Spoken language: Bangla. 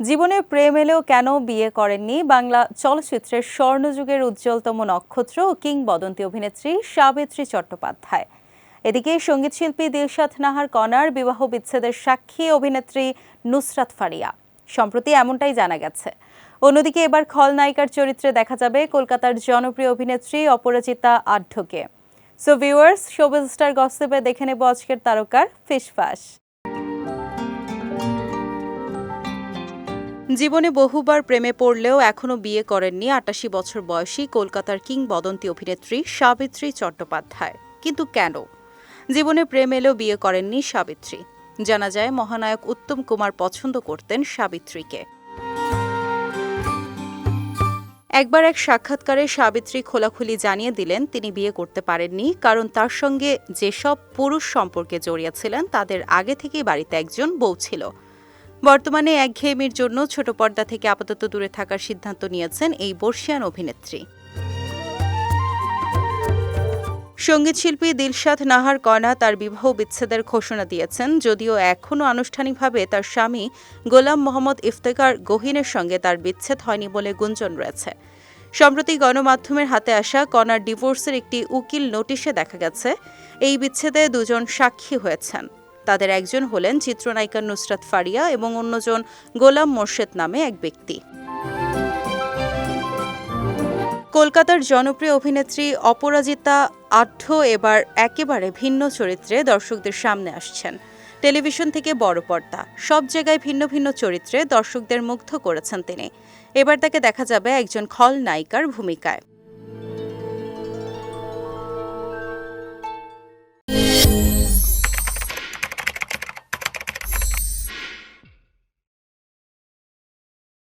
জীবনে প্রেম এলেও কেন বিয়ে করেননি? বাংলা চলচ্চিত্রের স্বর্ণযুগের উজ্জ্বলতম নক্ষত্র ও কিংবদন্তি অভিনেত্রী সাবিত্রী চট্টোপাধ্যায়। এদিকে সঙ্গীতশিল্পী দিলশাদ নাহার কনার বিবাহ বিচ্ছেদের সাক্ষী অভিনেত্রী নুসরাত ফারিয়া। সম্প্রতি এমনটাই জানা গেছে। অন্যদিকে এবার খলনায়িকার চরিত্রে দেখা যাবে কলকাতার জনপ্রিয় অভিনেত্রী অপরাজিতা আঢ্যকে সো ভিউয়ার্স শোবিজ স্টার গসিপে দেখে নেব আজকের তারকার ফিসফাস জীবনে বহুবার প্রেমে পড়লেও এখনও বিয়ে করেননি আটাশি বছর বয়সী কলকাতার কিংবদন্তি অভিনেত্রী সাবিত্রী চট্টোপাধ্যায়। কিন্তু কেন? জীবনে প্রেম এলেও বিয়ে করেননি সাবিত্রী। জানা যায়, মহানায়ক উত্তম কুমার পছন্দ করতেন সাবিত্রীকে। একবার এক সাক্ষাৎকারে সাবিত্রী খোলাখুলি জানিয়ে দিলেন তিনি বিয়ে করতে পারেননি, কারণ তার সঙ্গে যেসব পুরুষ সম্পর্কে জড়িয়েছিলেন তাদের আগে থেকেই বাড়িতে একজন বউ ছিল। বর্তমানে একঘেয়েমির জন্য ছোট পর্দা থেকে আপাতত দূরে থাকার সিদ্ধান্ত নিয়েছেন এই বর্ষিয়ান অভিনেত্রী। সঙ্গীতশিল্পী দিলশাদ নাহার কয়না তার বিবাহ বিচ্ছেদের ঘোষণা দিয়েছেন, যদিও এখনও আনুষ্ঠানিকভাবে তার স্বামী গোলাম মোহাম্মদ ইফতেকার গহিনের সঙ্গে তার বিচ্ছেদ হয়নি বলে গুঞ্জন রয়েছে। সম্প্রতি গণমাধ্যমের হাতে আসা কনার ডিভোর্সের একটি উকিল নোটিশে দেখা গেছে, এই বিচ্ছেদে দুজন সাক্ষী হয়েছেন। তাদের একজন হলেন চিত্রনায়িকা নুসরাত ফারিয়া এবং অন্যজন গোলাম মোর্শেদ নামে এক ব্যক্তি। কলকাতার জনপ্রিয় অভিনেত্রী অপরাজিতা আঢ্য এবার একেবারে ভিন্ন চরিত্রে দর্শকদের সামনে আসছেন। টেলিভিশন থেকে বড় পর্দা, সব জায়গায় ভিন্ন ভিন্ন চরিত্রে দর্শকদের মুগ্ধ করেছেন তিনি। এবার তাকে দেখা যাবে একজন খল নায়িকার ভূমিকায়।